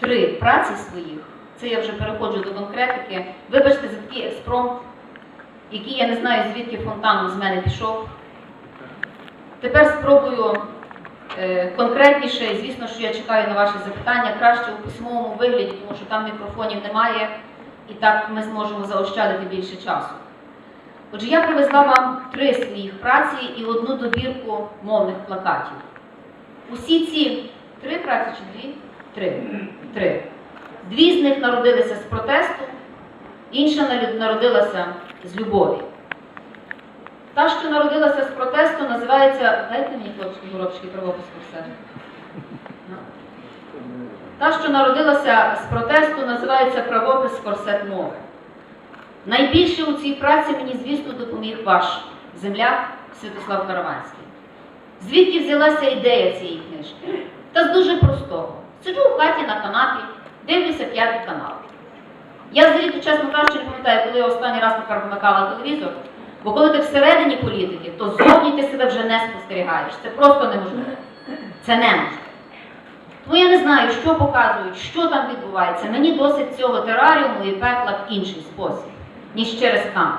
три праці своїх, це я вже переходжу до конкретики. Вибачте за такий експромт, який я не знаю, звідки фонтаном з мене пішов. Тепер спробую е, конкретніше, звісно, що я чекаю на ваші запитання краще у письмовому вигляді, тому що там мікрофонів немає, і так ми зможемо заощадити більше часу. Отже, я привезла вам три своїх праці і одну добірку мовних плакатів. Усі ці три праці чи дві? Три. Три. Дві з них народилися з протесту, інша народилася з любові. Та, що народилася з протесту, називається. Дайте мені хлопчики, горобчики, правопис про себе. Та, що народилася з протесту, називається правопис корсет мови. Найбільше у цій праці мені, звісно, допоміг ваш земляк Святослав Караванський. Звідки взялася ідея цієї книжки? Та з дуже простого. Сиджу в хаті на канапі, дивлюся п'ятий канал. Я взагалі, чесно кажучи, не пам'ятаю, коли я останній раз тепер вмикала телевізор, бо коли ти всередині політики, то зовні ти себе вже не спостерігаєш. Це просто неможливо. Це неможливо. Тому я не знаю, що показують, що там відбувається. Мені досить цього тераріуму і пекла в інший спосіб, ніж через камеру.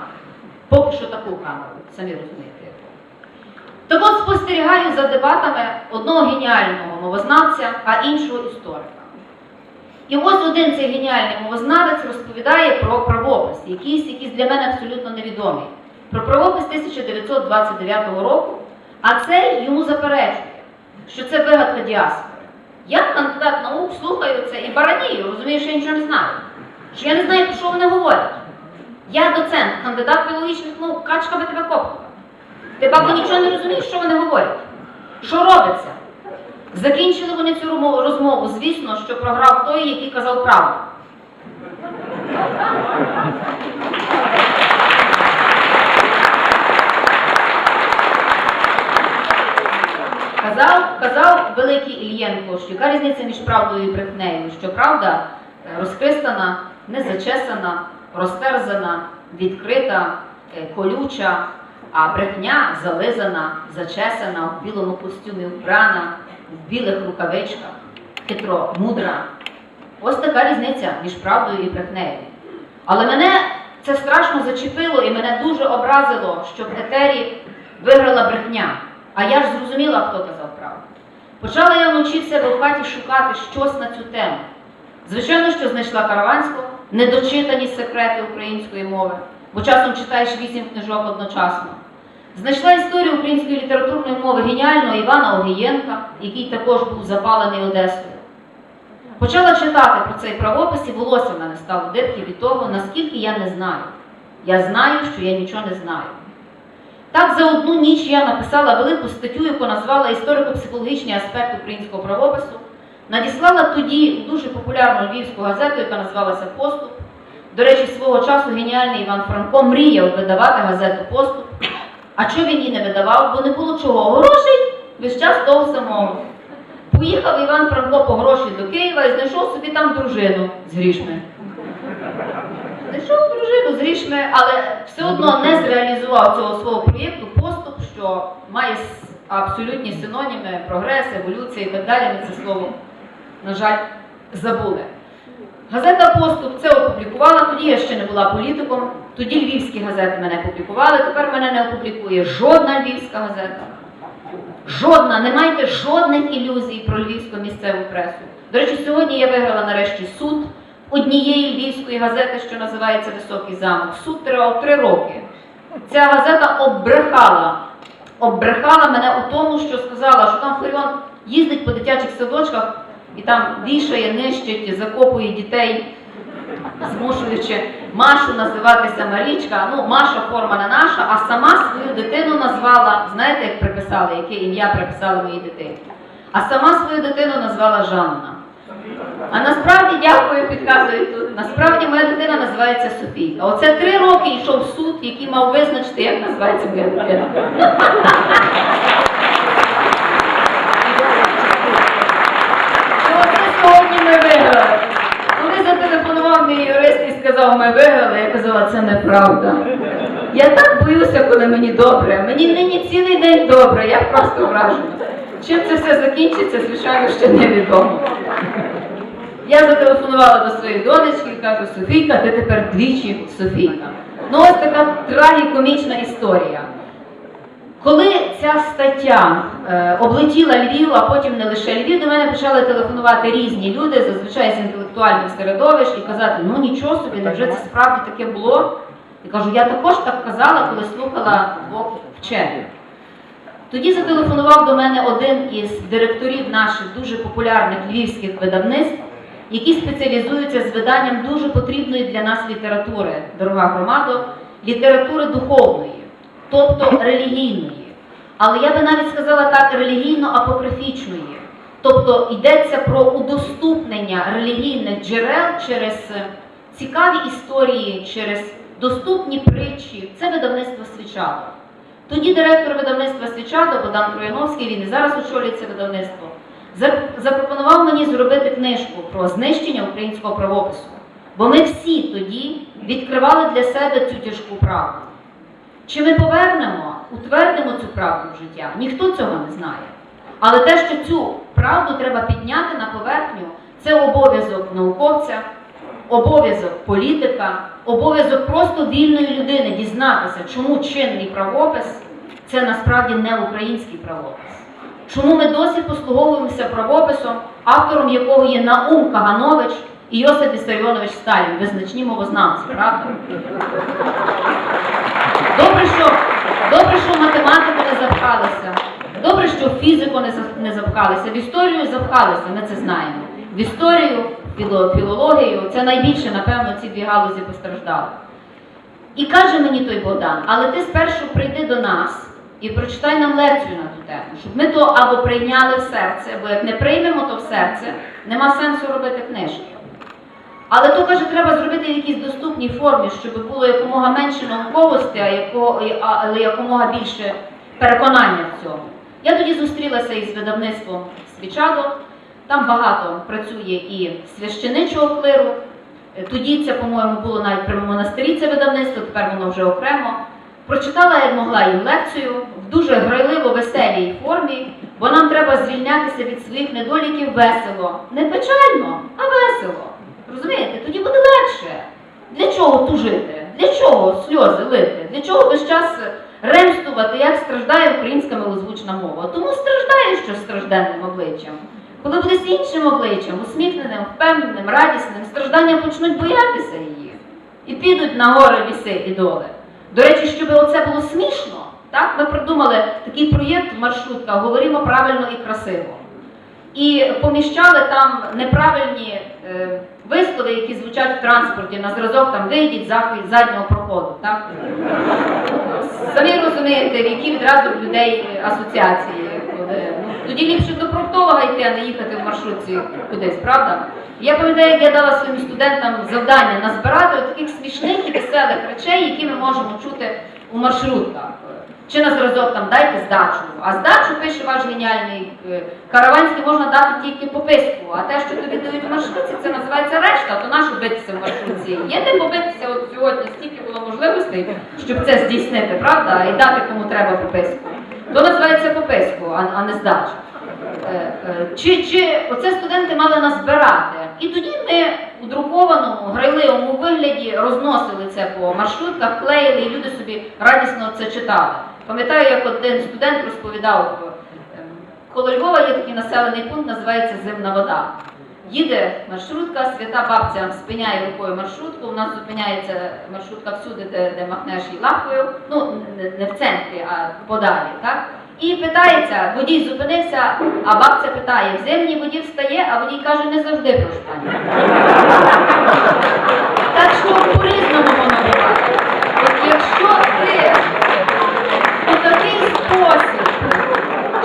Поки що таку камеру, самі розумієте. Так от спостерігаю за дебатами одного геніального мовознавця, а іншого історика. І ось один цей геніальний мовознавець розповідає про правопис, якийсь, якийсь для мене абсолютно невідомий. Про правопис 1929 року, а цей йому заперечує, що це вигадка діаспори. Я, кандидат наук, слухаю це і баранію, розумію, що я нічого не знаю. Що я не знаю, про що вони говорять. Я доцент, кандидат філологічних наук, качка би тебе копала. Ти, бабу, нічого не розумієш, що вони говорять. Що робиться? Закінчили вони цю розмову- звісно, що програв той, який казав правду. Казав, казав великий Ільєнко, що яка різниця між правдою і брехнею, що правда е, розкристана, незачесана, розтерзана, відкрита, е, колюча, а брехня зализана, зачесана, в білому костюмі вбрана, в білих рукавичках, хитро, мудра. Ось така різниця між правдою і брехнею. Але мене це страшно зачепило і мене дуже образило, що в етері виграла брехня. А я ж зрозуміла, хто казав правду. Почала я вночі в себе в хаті шукати щось на цю тему. Звичайно, що знайшла Караванського, недочитані секрети української мови, бо часом читаєш вісім книжок одночасно. Знайшла історію української літературної мови геніального Івана Огієнка, який також був запалений Одесою. Почала читати про цей правопис і волосся в мене стало дибки від того, наскільки я не знаю. Я знаю, що я нічого не знаю. Так, за одну ніч я написала велику статтю, яку назвала Історико-психологічний аспект українського правопису. Надіслала тоді дуже популярну львівську газету, яка називалася Поступ. До речі, свого часу геніальний Іван Франко мріяв видавати газету Поступ. А чого він її не видавав? Бо не було чого. Грошей весь час того самого. Поїхав Іван Франко по гроші до Києва і знайшов собі там дружину з грішми. Знайшов дружину з грішми, але все одно не зреалізував цього свого проєкту поступ, що має абсолютні синоніми, прогрес, еволюція і так далі. Ми це слово, на жаль, забули. Газета Поступ це опублікувала, тоді я ще не була політиком, тоді львівські газети мене публікували, тепер мене не опублікує жодна львівська газета. Жодна, не майте жодних ілюзій про львівську місцеву пресу. До речі, сьогодні я виграла нарешті суд однієї львівської газети, що називається Високий замок. Суд тривав три роки. Ця газета оббрехала, оббрехала мене у тому, що сказала, що там Фаріон їздить по дитячих садочках і там вішає, нищить, закопує дітей, змушуючи Машу називатися Марічка. Ну, Маша форма не наша, а сама свою дитину назвала, знаєте, як приписали, яке ім'я приписали моїй дитині? А сама свою дитину назвала Жанна. А насправді, дякую, підказують тут. Насправді моя дитина називається Софійка. Оце три роки йшов суд, який мав визначити, як називається моя дитина. І оце сьогодні ми виграли. Коли зателефонував мій сказав, ми виграли, я казала, це неправда. Я так боюся, коли мені добре. Мені нині цілий день добре, я просто вражена. Чим це все закінчиться, звичайно, ще невідомо. Я зателефонувала до своєї донечки і кажу, Софійка, ти тепер двічі Софійка. Ну ось така трагікомічна історія. Коли ця стаття е, облетіла Львів, а потім не лише Львів, до мене почали телефонувати різні люди, зазвичай з інтелектуальних середовищ, і казати, ну нічого собі, невже це справді таке було? І кажу, я також так казала, коли слухала двох вчених. Тоді зателефонував до мене один із директорів наших дуже популярних львівських видавництв, які спеціалізуються з виданням дуже потрібної для нас літератури, дорога громадо, літератури духовної, тобто релігійної. Але я би навіть сказала так, релігійно-апокрифічної. Тобто йдеться про удоступнення релігійних джерел через е, цікаві історії, через доступні притчі. Це видавництво свічало. Тоді директор видавництва Свічадо Богдан Трояновський, він і зараз очолює це видавництво, запропонував мені зробити книжку про знищення українського правопису. Бо ми всі тоді відкривали для себе цю тяжку правду. Чи ми повернемо, утвердимо цю правду в життя? Ніхто цього не знає. Але те, що цю правду треба підняти на поверхню, це обов'язок науковця, обов'язок політика, обов'язок просто вільної людини дізнатися, чому чинний правопис це насправді не український правопис. Чому ми досі послуговуємося правописом, автором якого є Наум Каганович і Йосип Вісаріонович Сталін, визначні мовознавці, правда? Добре, що, добре, що в математику не запхалися. Добре, що в фізику не, запхалися. В історію запхалися, ми це знаємо. В історію, філо, філологію це найбільше, напевно, ці дві галузі постраждали. І каже мені той Богдан, але ти спершу прийди до нас і прочитай нам лекцію на ту тему, щоб ми то або прийняли в серце, бо як не приймемо то в серце, нема сенсу робити книжки. Але то каже, треба зробити в якійсь доступній формі, щоб було якомога менше науковості, а але якомога більше переконання в цьому. Я тоді зустрілася із видавництвом Свічадо. Там багато працює і священичого клиру. Е, Тоді це, по-моєму, було навіть при монастирі це видавництво, тепер воно вже окремо. Прочитала як могла їм лекцію в дуже грайливо веселій формі, бо нам треба звільнятися від своїх недоліків весело. Не печально, а весело. Розумієте, тоді буде легше. Для чого тужити? Для чого сльози лити? Для чого весь час ремстувати, як страждає українська милозвучна мова? Тому страждає що стражденним обличчям. Коли буде з іншим обличчям, усміхненим, впевненим, радісним, страждання почнуть боятися її і підуть на гори ліси і доли. До речі, щоб оце було смішно, так ми придумали такий проєкт маршрутка Говоримо правильно і красиво. І поміщали там неправильні е, вислови, які звучать в транспорті на зразок там вийдіть захід заднього проходу. Так? Самі розумієте, які відразу людей е, асоціації. Ну, тоді ліпше до проктолога йти, а не їхати в маршрутці кудись, правда? Я пам'ятаю, як я дала своїм студентам завдання назбирати от таких смішних і веселих речей, які ми можемо чути у маршрутках. Чи на зразок там дайте здачу. А здачу пише ваш геніальний е, караванський можна дати тільки по писку. А те, що тобі дають в маршрутці, це називається решта, то нащо битися в маршрутці? Є де побитися от сьогодні, стільки було можливостей, щоб це здійснити, правда? І дати кому треба по писку. То називається по писку, а, не здача. Е, е, Чи, чи оце студенти мали нас збирати? І тоді ми у друкованому, грайливому вигляді розносили це по маршрутках, клеїли, і люди собі радісно це читали. Пам'ятаю, як один студент розповідав, е, коло Львова є такий населений пункт, називається Зимна вода. Їде маршрутка, свята бабця спиняє рукою маршрутку. У нас зупиняється маршрутка всюди, де, де махнеш її лапою. Ну не, в центрі, а подалі, так? І питається, водій зупинився, а бабця питає: в зимній воді встає, а водій каже, не завжди прошу пані. Так що по-різному воно буває.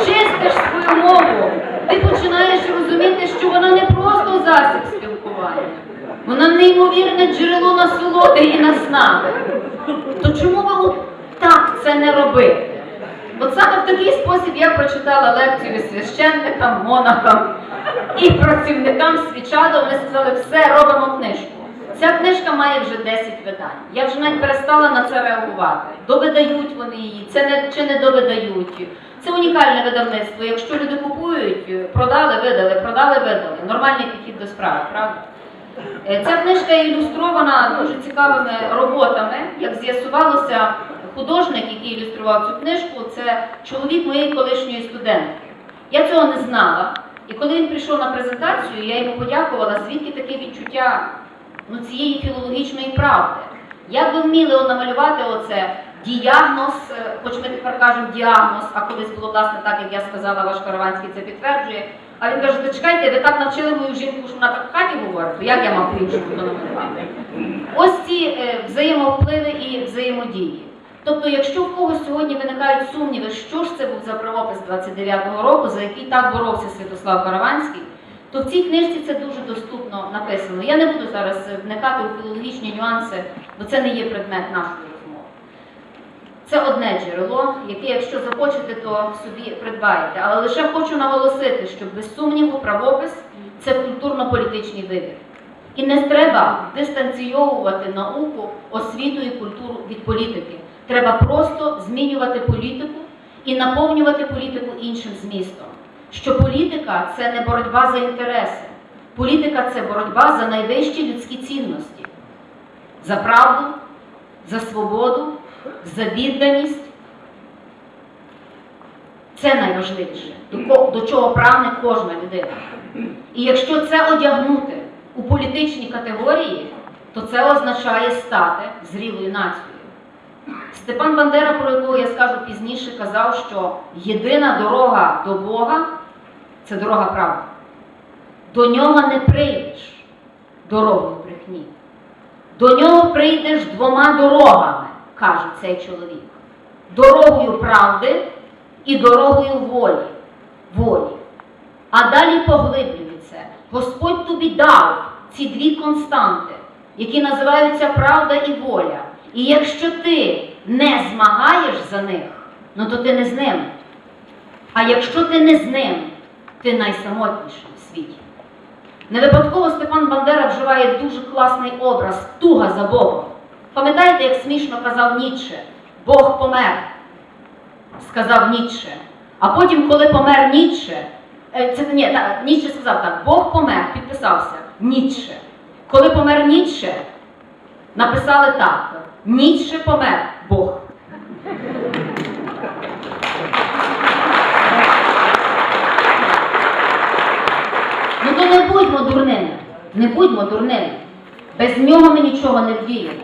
Чистиш свою мову, ти починаєш розуміти, що вона не просто засіб спілкування, вона неймовірне джерело насолоди і наснаги. То чому от так це не робити? От саме в такий спосіб я прочитала лекцію священникам, монахам і працівникам свічада. Вони сказали, все, робимо книжку. Ця книжка має вже 10 видань. Я вже навіть перестала на це реагувати. Довидають вони її, це не чи не довидають. Це унікальне видавництво. Якщо люди купують, е, продали, видали, продали, видали. Нормальний підхід до справи, правда? Е, Ця книжка ілюстрована дуже цікавими роботами. Як з'ясувалося, художник, який ілюстрував цю книжку, це чоловік моєї колишньої студентки. Я цього не знала. І коли він прийшов на презентацію, я йому подякувала, звідки таке відчуття ну, цієї філологічної правди. Як ви вміли намалювати оце діагноз, е, хоч ми тепер кажемо діагноз, а колись було власне так, як я сказала, ваш Караванський це підтверджує. А він каже, «Та чекайте, ви так навчили мою жінку, що вона так в хаті говорить, то як я мав то намалювати? Ось ці е, взаємовпливи і взаємодії. Тобто, якщо в когось сьогодні виникають сумніви, що ж це був за правопис 29-го року, за який так боровся Святослав Караванський, то в цій книжці це дуже доступно написано. Я не буду зараз вникати у філологічні нюанси, бо це не є предмет нашої. Це одне джерело, яке, якщо захочете, то собі придбаєте. Але лише хочу наголосити, що без сумніву правопис це культурно-політичний вибір. І не треба дистанційовувати науку, освіту і культуру від політики. Треба просто змінювати політику і наповнювати політику іншим змістом. Що політика це не боротьба за інтереси. Політика це боротьба за найвищі людські цінності, за правду, за свободу, за відданість. Це найважливіше, до, чого прагне кожна людина. І якщо це одягнути у політичні категорії, то це означає стати зрілою нацією. Степан Бандера, про якого я скажу пізніше, казав, що єдина дорога до Бога це дорога правди. До нього не прийдеш дорогою брехні. До нього прийдеш двома дорогами, каже цей чоловік. Дорогою правди і дорогою волі. волі. А далі поглиблюється. Господь тобі дав ці дві константи, які називаються правда і воля. І якщо ти не змагаєш за них, ну то ти не з ним. А якщо ти не з ним, ти найсамотніший в світі. Не випадково Степан Бандера вживає дуже класний образ туга за Богом. Пам'ятаєте, як смішно казав Ніцше? Бог помер, сказав Ніцше. А потім, коли помер Ніцше, е, це ні, так, Ніцше сказав так, Бог помер, підписався Ніцше. Коли помер Ніцше, написали так: Ніцше помер Бог. Ну то не будьмо дурними, не будьмо дурними. Без нього ми нічого не вдіємо.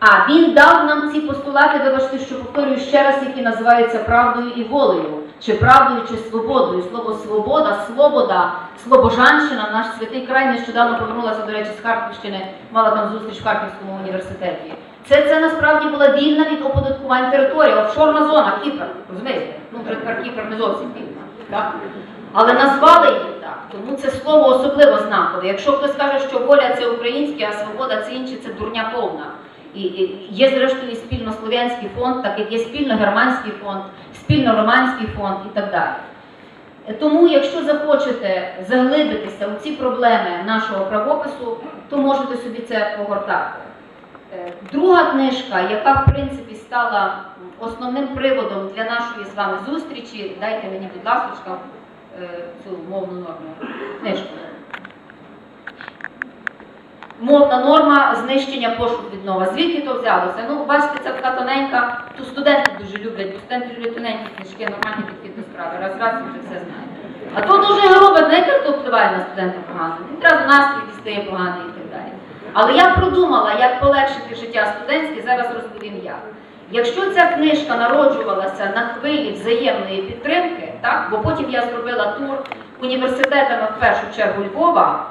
А він дав нам ці постулати, вибачте, що повторюю ще раз, які називаються правдою і волею, чи правдою, чи свободою. Слово свобода, свобода, слобожанщина, наш святий край нещодавно повернулася, до речі, з Харківщини, мала там зустріч в Харківському університеті. Це, це насправді була вільна від оподаткувань територія, офшорна зона, Кіпр, розумієте? Ну, тепер Кіпр не зовсім вільна. Так? Але назвали її так, тому це слово особливо знакове. Якщо хтось каже, що воля це українське, а свобода це інше, це дурня повна. І, є зрештою спільно слов'янський фонд, так як є спільно германський фонд, спільно романський фонд і так далі. Тому, якщо захочете заглибитися у ці проблеми нашого правопису, то можете собі це погортати. Е, Друга книжка, яка в принципі стала основним приводом для нашої з вами зустрічі, дайте мені, будь ласка, е, цю мовну норму книжку. Мовна норма знищення пошук віднова. Звідки то взялося? Ну, бачите, це така тоненька, ту студенти дуже люблять, бо студенти люблять тоненькі книжки, нормальні підхід справи. Раз раз і вже все знають. А то дуже грубо, знаєте, хто впливає на студента погано. Він одразу настрій дістає поганий і так далі. Але я продумала, як полегшити життя студентське, зараз розповім як. Якщо ця книжка народжувалася на хвилі взаємної підтримки, так, бо потім я зробила тур університетами в першу чергу Львова,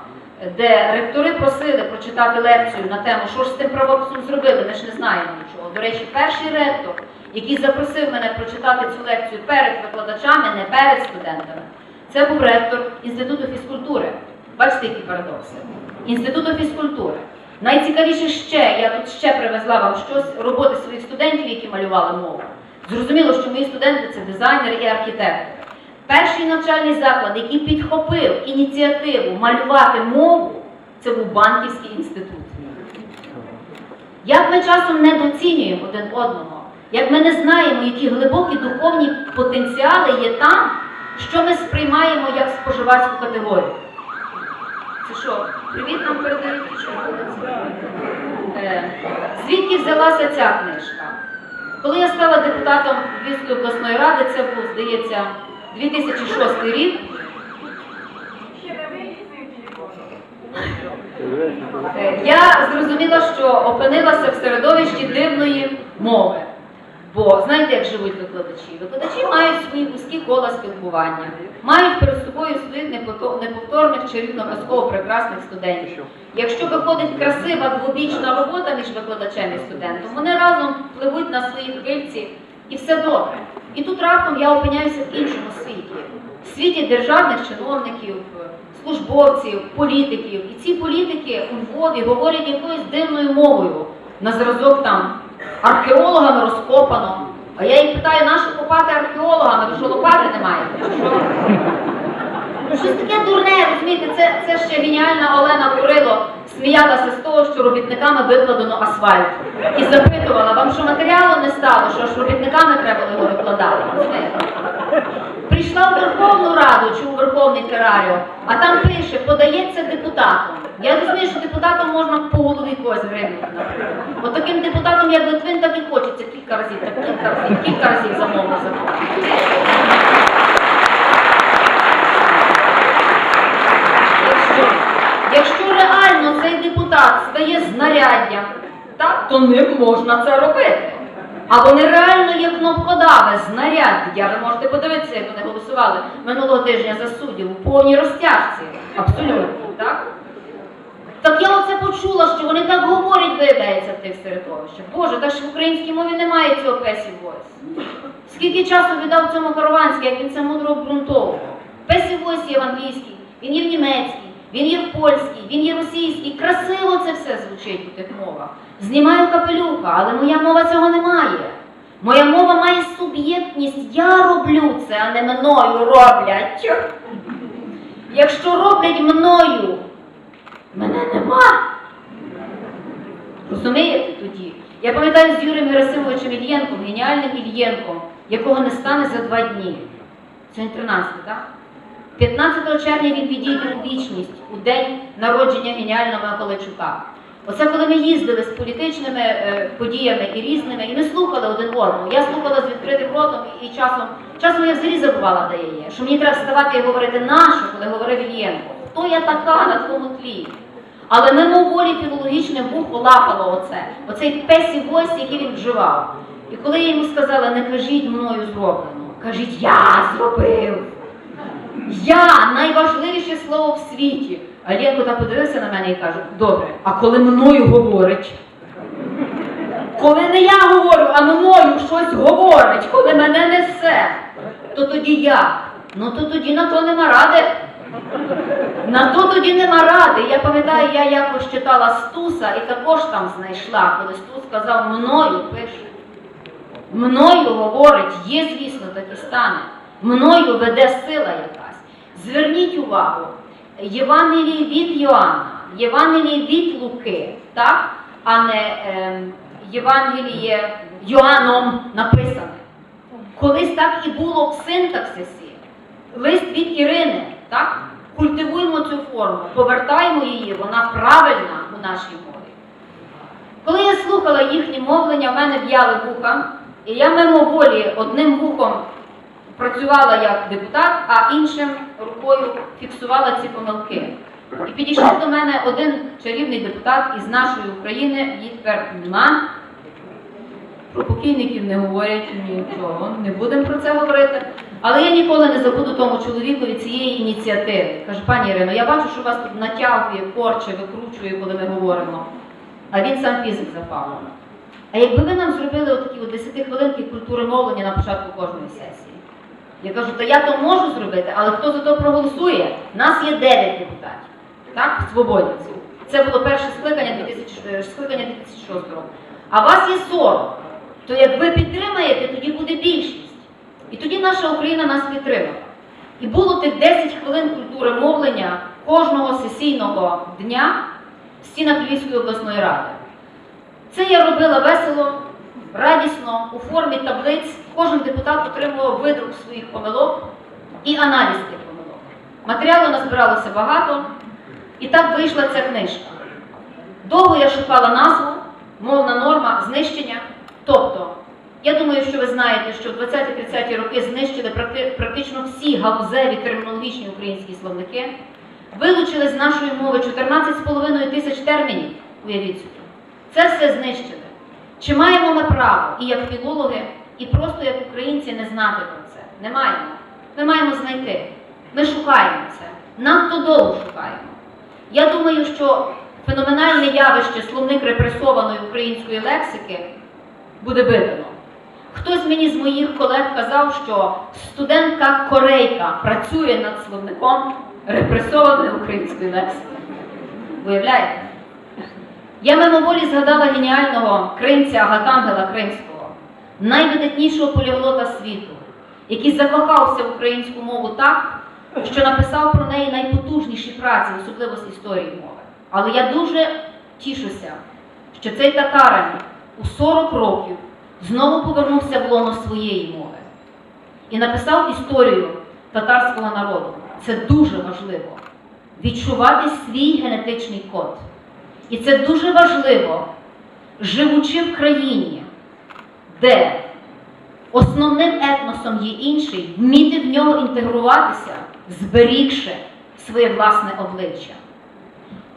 де ректори просили прочитати лекцію на тему, що ж з тим правописом зробили, ми ж не знаємо нічого. До речі, перший ректор, який запросив мене прочитати цю лекцію перед викладачами, не перед студентами, це був ректор Інституту фізкультури. Бачите, які парадокси. Інституту фізкультури. Найцікавіше ще, я тут ще привезла вам щось, роботи своїх студентів, які малювали мову. Зрозуміло, що мої студенти це дизайнери і архітектори. Перший навчальний заклад, який підхопив ініціативу малювати мову, це був банківський інститут. Як ми часом недооцінюємо один одного, як ми не знаємо, які глибокі духовні потенціали є там, що ми сприймаємо як споживацьку категорію. Це що, привіт нам передають? що? Е, Звідки взялася ця книжка? Коли я стала депутатом Львівської обласної ради, це був, здається, 2006 рік. Е, Я зрозуміла, що опинилася в середовищі дивної мови. Бо знаєте, як живуть викладачі? Викладачі мають свої вузькі кола спілкування, мають перед собою своїх неповторних чарівно казково прекрасних студентів. Якщо виходить красива двобічна робота між викладачем і студентом, вони разом пливуть на своїй хвильці і все добре. І тут раптом я опиняюся в іншому світі, в світі державних чиновників, службовців, політиків. І ці політики у Львові говорять якоюсь дивною мовою на зразок там археологами розкопано. А я їх питаю, нащо копати археологами? Що лопати не маєте? Ну, Щось таке дурне, розумієте, це, це ще геніальна Олена Курило сміялася з того, що робітниками викладено асфальт. І запитувала, вам що матеріалу не стало, що ж робітниками треба його викладати. Прийшла в Верховну Раду чи у Верховний Тераріо, а там пише, подається депутатом. Я розумію, що депутатом можна по голові когось гримнути, наприклад. От таким депутатом, як Литвин, так і хочеться кілька разів, так кілька разів, кілька разів замовно. Якщо, якщо реально цей депутат стає знаряддям, так, то ним можна це робити. А вони реально є кнопкодави, знаряддя. Ви можете подивитися, як вони голосували минулого тижня за суддів у повній розтяжці. Абсолютно, так? Так я оце почула, що вони так говорять, виявляється, в тих середовищах. Боже, так ж в українській мові немає цього песів voice. Скільки часу віддав цьому Караванський, як він це мудро обґрунтовував? Песів voice є в англійській, він є в німецькій, він є в польській, він є російській. Красиво це все звучить у тих мовах. Знімаю капелюха, але моя мова цього не має. Моя мова має суб'єктність. Я роблю це, а не мною роблять. Якщо роблять мною, мене нема. Розумієте тоді? Я пам'ятаю з Юрієм Герасимовичем Ільєнком, геніальним Ільєнком, якого не стане за два дні. Сьогодні 13, так? 15 червня він відійде у вічність у день народження геніального Миколайчука. Оце коли ми їздили з політичними е, подіями і різними, і ми слухали один одного. Я слухала з відкритим ротом і часом, часом я взагалі забувала, де я є. Що мені треба вставати і говорити нашу, коли говорив Ільєнко. Хто я така на твоєму тлі? Але мимоволі філологічне вухо лапало оце, оцей песі войс, який він вживав. І коли я йому сказала, не кажіть мною зроблено, кажіть, я зробив. Я найважливіше слово в світі. А Ленко так подивився на мене і каже: добре, а коли мною говорить? Коли не я говорю, а мною щось говорить, коли мене несе, то тоді я. Ну то тоді на то нема ради. На то тоді нема ради. Я пам'ятаю, я якось читала Стуса і також там знайшла, коли Стус сказав мною пише. Мною говорить, є, звісно, так і стане. Мною веде сила якась. Зверніть увагу, Євангелії від Йоанна, Євангелії від Луки, так? а не ем, Євангеліє Йоанном написане. Колись так і було в синтаксисі. Лист від Ірини, так? Культивуємо цю форму, повертаємо її, вона правильна у нашій мові. Коли я слухала їхнє мовлення, в мене в'яли вуха, і я мимоволі одним вухом працювала як депутат, а іншим рукою фіксувала ці помилки. І підійшов до мене один чарівний депутат із нашої України, її тепер нема. Про покійників не говорять нічого, не будемо про це говорити. Але я ніколи не забуду тому чоловікові цієї ініціативи. Каже, пані Ірино, я бачу, що вас тут натягує, корче, викручує, коли ми говоримо. А він сам фізик за. А якби ви нам зробили отакі от 10 хвилинки культури мовлення на початку кожної сесії? Я кажу, то я то можу зробити, але хто за то проголосує? Нас є 9 депутатів, так, свободівців. Це було перше скликання 2000, скликання 2006 року. А вас є 40. То як ви підтримаєте, тоді буде більшість. І тоді наша Україна нас підтримала. І було тих 10 хвилин культури мовлення кожного сесійного дня в стінах Львівської обласної ради. Це я робила весело, радісно у формі таблиць кожен депутат отримував видрук своїх помилок і аналіз тих помилок. Матеріалу назбиралося багато, і так вийшла ця книжка. Довго я шукала назву, мовна норма знищення. Тобто, я думаю, що ви знаєте, що в 20-30-ті роки знищили практично всі галузеві термінологічні українські словники, вилучили з нашої мови 14,5 тисяч термінів, уявіть собі. Це все знищили. Чи маємо ми право, і як філологи, і просто як українці не знати про це? Не маємо. Ми маємо знайти. Ми шукаємо це. Надто довго шукаємо. Я думаю, що феноменальне явище словник репресованої української лексики буде видано. Хтось мені з моїх колег казав, що студентка Корейка працює над словником репресованої української лексики. Виявляєте? Я мимоволі згадала геніального кримця Агатангела Кримського, найвидатнішого поліглота світу, який закохався в українську мову так, що написав про неї найпотужніші праці, особливо з історії мови. Але я дуже тішуся, що цей татарин у 40 років знову повернувся в лоно своєї мови і написав історію татарського народу. Це дуже важливо. Відчувати свій генетичний код. І це дуже важливо, живучи в країні, де основним етносом є інший, вміти в нього інтегруватися, зберігши своє власне обличчя.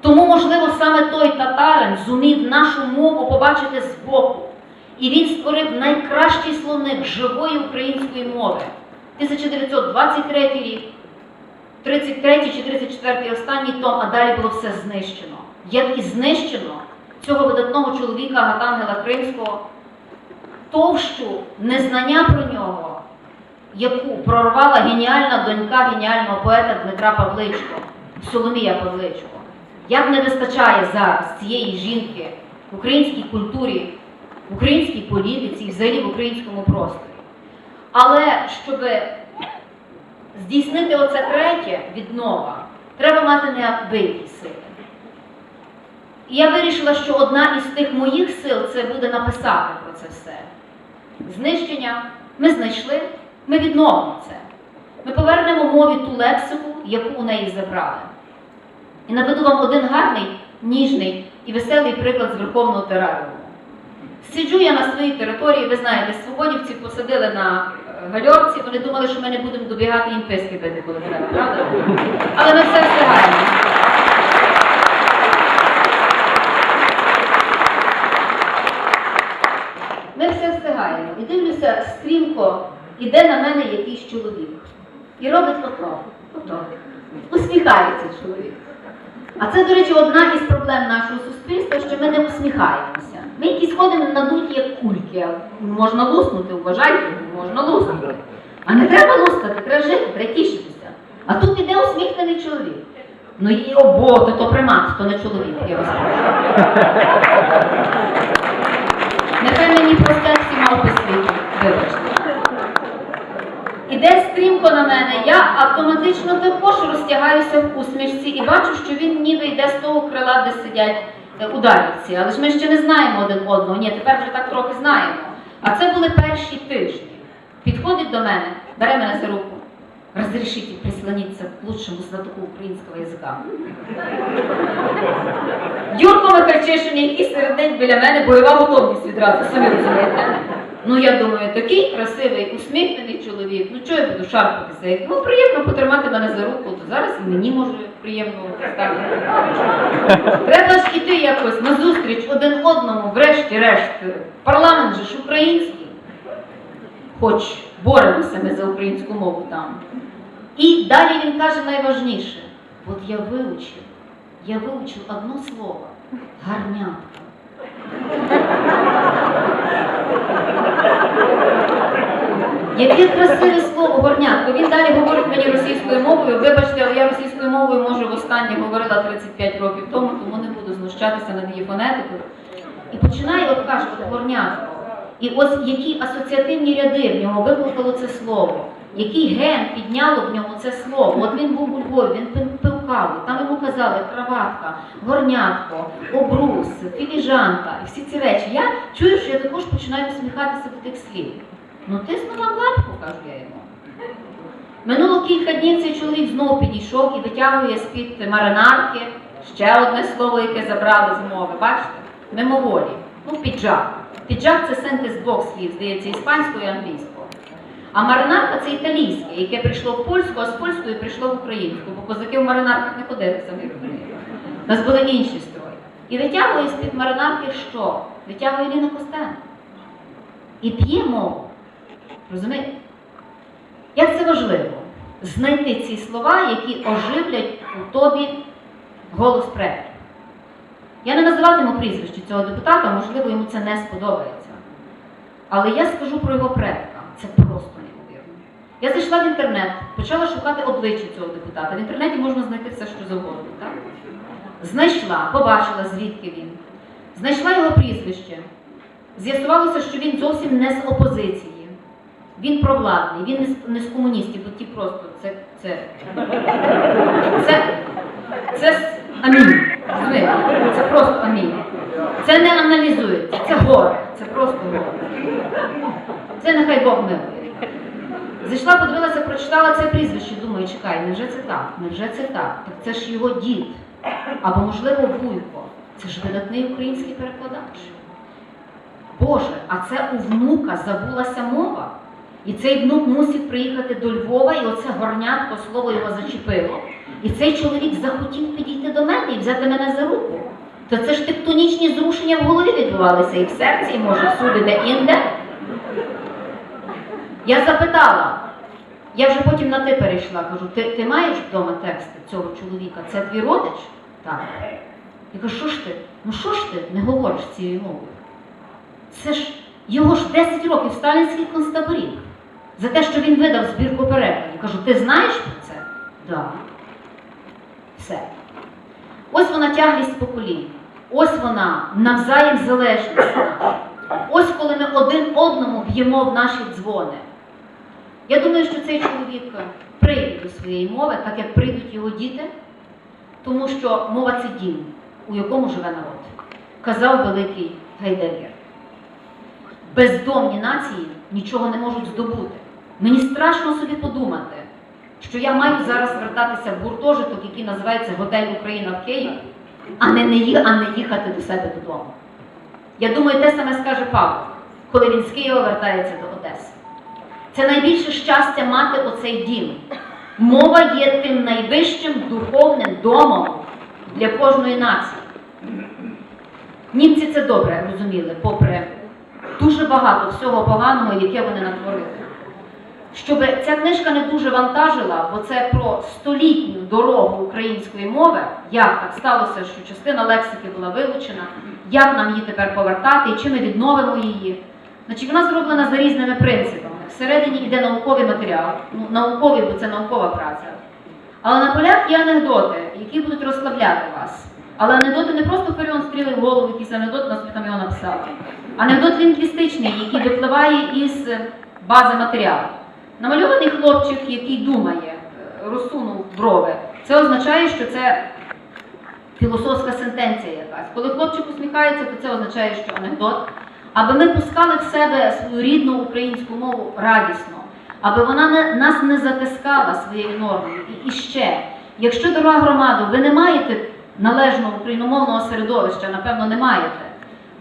Тому, можливо, саме той татарин зумів нашу мову побачити збоку. І він створив найкращий словник живої української мови. 1923 рік, 33 чи 34 останній том, а далі було все знищено. Як і знищено цього видатного чоловіка Гатангела Кримського, товщу незнання про нього, яку прорвала геніальна донька геніального поета Дмитра Павличко, Соломія Павличко. Як не вистачає зараз цієї жінки в українській культурі, в українській політиці і взагалі в українському просторі. Але щоб здійснити оце третє віднова, треба мати неабиякі сили. І я вирішила, що одна із тих моїх сил це буде написати про це все. Знищення ми знайшли, ми відновимо це. Ми повернемо мові ту лексику, яку у неї забрали. І наведу вам один гарний, ніжний і веселий приклад з Верховного тераріуму. Сиджу я на своїй території, ви знаєте, свободівці посадили на е, гальорці, вони думали, що ми не будемо добігати їм писки бити, коли треба, правда? Але ми все встигаємо. Ми все встигаємо. І дивлюся, стрімко іде на мене якийсь чоловік. І робить ото, ото. Усміхається чоловік. А це, до речі, одна із проблем нашого суспільства, що ми не усміхаємося. Ми якісь ходимо надуті, як кульки. Можна луснути, вважайте, можна луснути. А не треба лускати, треба жити, треба тішитися. А тут іде усміхнений чоловік. Ну і обо, то, примат, то не чоловік, я вас прошу. Нехай мені простять всі мавпи світу, Іде стрімко на мене, я автоматично також розтягаюся в усмішці і бачу, що він ніби йде з того крила, де сидять е, ударівці. Але ж ми ще не знаємо один одного. Ні, тепер вже так трохи знаємо. А це були перші тижні. Підходить до мене, бере мене за руку. Разрешите прислониться к лучшему знатоку українського язика. Юрко Михальчишин, який серед день біля мене бойова готовність відразу, самі розумієте. Ну я думаю, такий красивий, усміхнений чоловік. Ну чого я буду шарпатися? Ну приємно потримати мене за руку, то зараз і мені може приємно стати. Треба ж іти якось на зустріч один одному, врешті-решт. Парламент же ж український. Хоч боремося ми за українську мову там. І далі він каже найважніше. От я вивчив, я вивчив одно слово гарнятка. Яке красиве слово горнятко. Він далі говорить мені російською мовою. Вибачте, але я російською мовою може востаннє говорила 35 років тому, тому не буду знущатися над її фонетикою. І починає от каже, от горнятко. І ось які асоціативні ряди в нього викликало це слово, який ген підняло в ньому це слово. От він був у Львові, він пив, каву, там йому казали краватка, горнятко, обрус, філіжанка і всі ці речі. Я чую, що я також починаю усміхатися до тих слів. Ну тисну нам лапку, кажу я йому. Минуло кілька днів цей чоловік знову підійшов і витягує з-під маринарки ще одне слово, яке забрали з мови. Бачите? Мимоволі. Ну, піджак. Піджак це синтез двох слів, здається, іспанського і англійського. А маринарка це італійське, яке прийшло в польську, а з польської прийшло в українську, бо козаки в маринарках не ходили, самі розумієте. У нас були інші строї. І витягує з-під маринарки що? Витягує Ліна Костенко. І п'є мову. Розумієте? Як це важливо? Знайти ці слова, які оживлять у тобі голос предків. Я не називатиму прізвище цього депутата, можливо, йому це не сподобається. Але я скажу про його предка. Це просто неймовірно. Я зайшла в інтернет, почала шукати обличчя цього депутата. В інтернеті можна знайти все, що завгодно. Так? Знайшла, побачила, звідки він. Знайшла його прізвище. З'ясувалося, що він зовсім не з опозиції. Він провладний, він не з, комуністів, бо ті просто це. Це, це, це амінь. Це просто амінь. Це не аналізується, це горе, це просто горе. Це нехай Бог милує. Зайшла, подивилася, прочитала це прізвище, думаю, чекай, невже це так? Невже це так? Так це ж його дід. Або, можливо, вуйко. Це ж видатний український перекладач. Боже, а це у внука забулася мова. І цей внук мусив приїхати до Львова, і оце горнятко слово його зачепило. І цей чоловік захотів підійти до мене і взяти мене за руку. То це ж тектонічні зрушення в голові відбувалися і в серці, і може всюди, де інде. Я запитала, я вже потім на ти перейшла, кажу, ти, ти маєш вдома тексти цього чоловіка? Це твій родич? Так. Я кажу, що ж ти? Ну що ж ти не говориш цією мовою? Це ж його ж 10 років сталінських концтаборів. За те, що він видав збірку перекладів. Кажу, ти знаєш про це? Да. Все. Ось вона тяглість поколінь. Ось вона навзаєм залежність. Ось коли ми один одному б'ємо в наші дзвони. Я думаю, що цей чоловік прийде до своєї мови, так як прийдуть його діти, тому що мова це дім, у якому живе народ, казав великий Гайдегер. Бездомні нації нічого не можуть здобути. Мені страшно собі подумати, що я маю зараз вертатися в гуртожиток, який називається Готель Україна в Києві, а не, їхати до себе додому. Я думаю, те саме скаже Павло, коли він з Києва вертається до Одеси. Це найбільше щастя мати оцей дім. Мова є тим найвищим духовним домом для кожної нації. Німці це добре розуміли, попри дуже багато всього поганого, яке вони натворили. Щоб ця книжка не дуже вантажила, бо це про столітню дорогу української мови, як так сталося, що частина лексики була вилучена, як нам її тепер повертати і чи ми відновимо її. Значить, вона зроблена за різними принципами. Всередині йде науковий матеріал, ну, науковий, бо це наукова праця. Але на полях є анекдоти, які будуть розслабляти вас. Але анекдоти не просто Фаріон стріли в голову, якийсь анекдот, нас там його написали. Анекдот лінгвістичний, який випливає із бази матеріалу. Намальований хлопчик, який думає, розсунув брови. Це означає, що це філософська сентенція якась. Коли хлопчик усміхається, то це означає, що анекдот. Аби ми пускали в себе свою рідну українську мову радісно, аби вона не, нас не затискала своєю нормою. І, і ще, якщо, дорога громада, ви не маєте належного україномовного середовища, напевно, не маєте,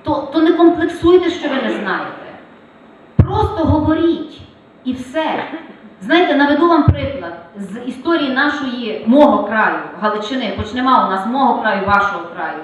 то, то не комплексуйте, що ви не знаєте. Просто говоріть і все. Знаєте, наведу вам приклад з історії нашої мого краю, Галичини. Почнемо у нас мого краю, вашого краю.